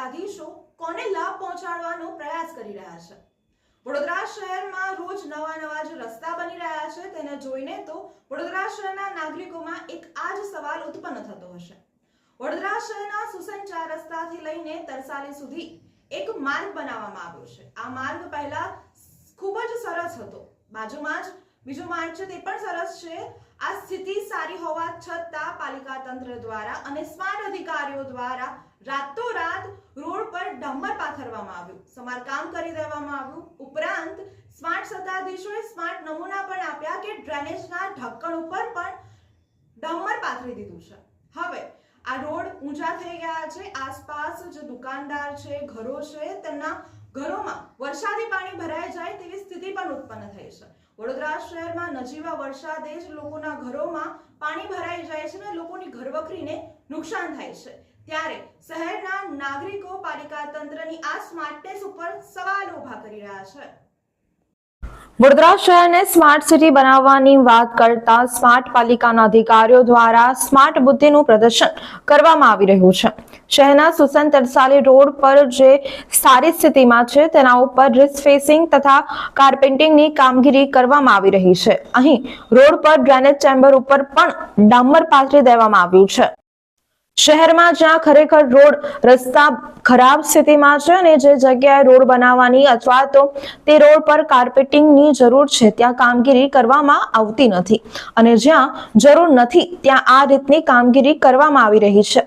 સત્તાધીશો કોને લાભ પહોંચાડવાનો પ્રયાસ કરી રહ્યા છે? વડોદરા શહેરમાં રોજ નવા નવા જે રસ્તા બની રહ્યા છે. તેને જોઈને તો વડોદરા શહેરના નાગરિકોમાં એક આ સવાલ ઉત્પન્ન થતો હશે. વડોદરા શહેરના સુસંચાર રસ્તાથી લઈને તરસાલી સુધી એક માર્ગ બનાવવામાં આવ્યો છે. આ માર્ગ પહેલા ખૂબ જ સરસ હતો. બાજુમાં જ બીજો માર્ગ છે તે પણ સરસ છે. આ સ્થિતિ સારી હોવા છતાં પાલિકા તંત્ર દ્વારા અને સ્માર્ટ અધિકારીઓ દ્વારા રાતોરાત રોડ પર ડામર પાથરવામાં આવ્યું. સમારકામ કરી દેવામાં આવ્યું. ઉપરાંત, સ્માર્ટ સત્તાધીશોએ સ્માર્ટ નમૂના પણ આપ્યા કે ડ્રેનેજના ઢક્કણ ઉપર પણ ડામર પાથરી દીધું છે. હવે, આ રોડ ઊંચા થઈ ગયા છે. આસપાસ જે દુકાનદાર છે, ઘરો છે, તેમના ઘરોમાં વરસાદી પાણી ભરાઈ જાય તેવી સ્થિતિ પણ ઉત્પન્ન થઈ છે. વડોદરા શહેરમાં નજીવા વરસાદે જ લોકોના ઘરોમાં પાણી ભરાઈ જાય છે અને લોકોની ઘરવખરીને નુકસાન થાય છે. ત્યારે શહેરના નાગરિકો પાલિકા તંત્રની આ સ્માર્ટનેસ ઉપર સવાલ ઊભા કરી રહ્યા છે. વડોદરા શહેરને સ્માર્ટ સિટી બનાવવાની વાત કરતા સ્માર્ટ પાલિકાના અધિકારીઓ દ્વારા સ્માર્ટ બુદ્ધિનું પ્રદર્શન કરવામાં આવી રહ્યું છે. શહેરના સુસન તરસાલી રોડ પર જે સારી સ્થિતિમાં છે, તેના ઉપર રિસ્ક ફેસિંગ તથા કાર્પેન્ટિંગની કામગીરી કરવામાં આવી રહી છે. અહીં રોડ પર ડ્રેનેજ ચેમ્બર ઉપર પણ ડામર પાથરી દેવામાં આવ્યું છે. શહેરમાં જ્યાં ખરેખર રોડ રસ્તા ખરાબ સ્થિતિમાં છે અને જે જગ્યાએ રોડ બનાવવાની અથવા તો તે રોડ પર કાર્પેટિંગની જરૂર છે, ત્યાં કામગીરી કરવામાં આવતી નથી. અને જ્યાં જરૂર નથી, ત્યાં આ રીતની કામગીરી કરવામાં આવી રહી છે.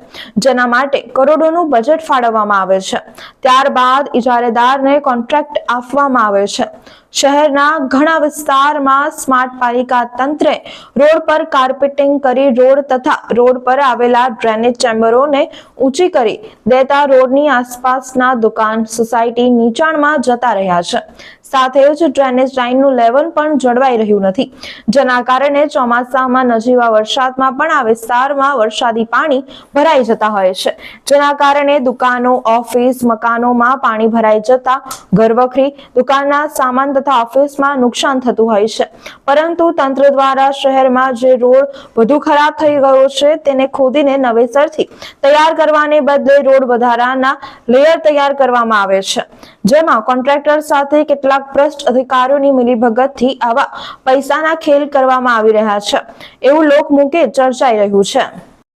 જેના માટે કરોડોનું બજેટ ફાળવવામાં આવે છે. ત્યારબાદ ઇજારેદારને કોન્ટ્રાક્ટ આપવામાં આવે છે. શહેરના ઘણા વિસ્તારમાં સ્માર્ટ પાલિકા તંત્રે રોડ પર કાર્પેટિંગ કરી રોડ તથા રોડ પર આવેલા ડ્રેનેજ ચેમ્બરોને ઊંચી કરી દેતા રોડની આસપાસના દુકાન સોસાયટી નીચાણમાં જતા રહ્યા છે. સાથે જ ડ્રેનેજ લાઇનનું લેવલ પણ જળવાઈ રહ્યું નથી. જેના કારણે ચોમાસામાં નજીવા વરસાદમાં પણ આ વિસ્તારમાં વરસાદી પાણી ભરાઈ જતા હોય છે. જેના કારણે દુકાનો, ઓફિસ, મકાનોમાં પાણી ભરાઈ જતા ઘરવખરી, દુકાનના સામાન તથા ઓફિસમાં નુકસાન થતું હોય છે. પરંતુ તંત્ર દ્વારા શહેરમાં જે રોડ વધુ ખરાબ થઈ ગયો છે, તેને ખોદીને નવેસરથી તૈયાર કરવાને બદલે રોડ વધારાના લેયર તૈયાર કરવામાં આવે છે. જેમાં કોન્ટ્રાક્ટર સાથે કેટલાક ભ્રષ્ટ અધિકારીઓની મિલીભગતથી આવા પૈસાના ખેલ કરવામાં આવી રહ્યા છે. એવું લોકમુખે ચર્ચાઈ રહ્યું છે.